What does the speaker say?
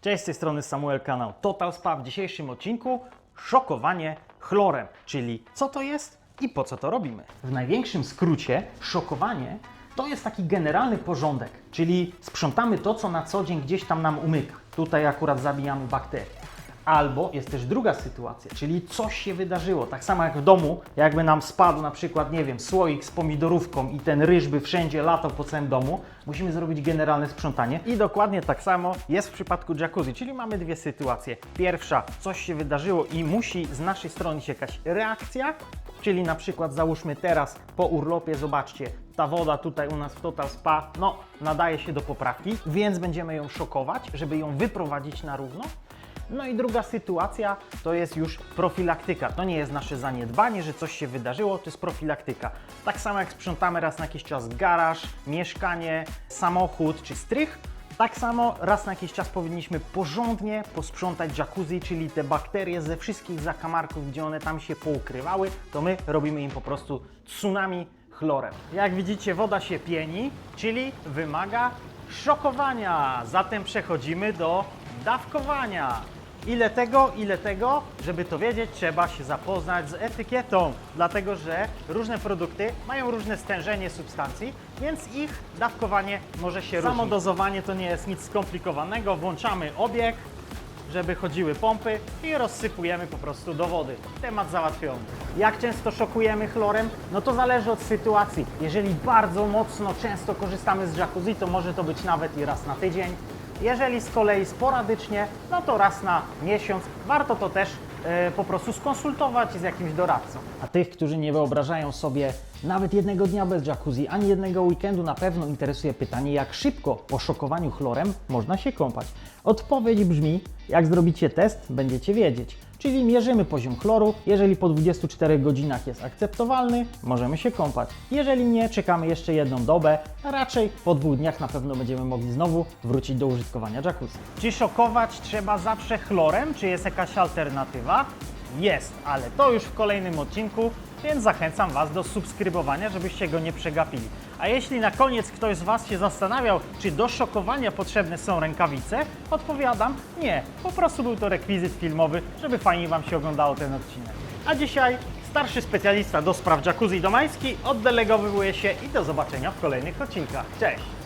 Cześć, z tej strony Samuel, kanał Total Spa. W dzisiejszym odcinku szokowanie chlorem, czyli co to jest i po co to robimy. W największym skrócie szokowanie to jest taki generalny porządek, czyli sprzątamy to, co na co dzień gdzieś tam nam umyka. Tutaj akurat zabijamy bakterie. Albo jest też druga sytuacja, czyli coś się wydarzyło. Tak samo jak w domu, jakby nam spadł na przykład, nie wiem, słoik z pomidorówką i ten ryż by wszędzie latał po całym domu, musimy zrobić generalne sprzątanie. I dokładnie tak samo jest w przypadku jacuzzi, czyli mamy dwie sytuacje. Pierwsza, coś się wydarzyło i musi z naszej strony iść jakaś reakcja, czyli na przykład załóżmy teraz po urlopie, zobaczcie, ta woda tutaj u nas w Total Spa, no, nadaje się do poprawki, więc będziemy ją szokować, żeby ją wyprowadzić na równo. No i druga sytuacja to jest już profilaktyka. To nie jest nasze zaniedbanie, że coś się wydarzyło, to jest profilaktyka. Tak samo jak sprzątamy raz na jakiś czas garaż, mieszkanie, samochód czy strych, tak samo raz na jakiś czas powinniśmy porządnie posprzątać jacuzzi, czyli te bakterie ze wszystkich zakamarków, gdzie one tam się poukrywały, to my robimy im po prostu tsunami chlorem. Jak widzicie, woda się pieni, czyli wymaga szokowania. Zatem przechodzimy do dawkowania. Ile tego, ile tego, żeby to wiedzieć, trzeba się zapoznać z etykietą, dlatego że różne produkty mają różne stężenie substancji, więc ich dawkowanie może się różnić. Samo dozowanie to nie jest nic skomplikowanego, włączamy obieg, żeby chodziły pompy i rozsypujemy po prostu do wody. Temat załatwiony. Jak często szokujemy chlorem? No to zależy od sytuacji. Jeżeli bardzo mocno, często korzystamy z jacuzzi, to może to być nawet i raz na tydzień. Jeżeli z kolei sporadycznie, no to raz na miesiąc. Warto to też e, po prostu skonsultować z jakimś doradcą. A tych, którzy nie wyobrażają sobie nawet jednego dnia bez jacuzzi, ani jednego weekendu, na pewno interesuje pytanie, jak szybko po szokowaniu chlorem można się kąpać. Odpowiedź brzmi, jak zrobicie test, będziecie wiedzieć. Czyli mierzymy poziom chloru, jeżeli po 24 godzinach jest akceptowalny, możemy się kąpać. Jeżeli nie, czekamy jeszcze jedną dobę, a raczej po dwóch dniach na pewno będziemy mogli znowu wrócić do użytkowania jacuzzi. Czy szokować trzeba zawsze chlorem, czy jest jakaś alternatywa? Jest, ale to już w kolejnym odcinku, więc zachęcam Was do subskrybowania, żebyście go nie przegapili. A jeśli na koniec ktoś z Was się zastanawiał, czy do szokowania potrzebne są rękawice, odpowiadam nie. Po prostu był to rekwizyt filmowy, żeby fajnie Wam się oglądało ten odcinek. A dzisiaj starszy specjalista do spraw jacuzzi domański oddelegowuje się i do zobaczenia w kolejnych odcinkach. Cześć!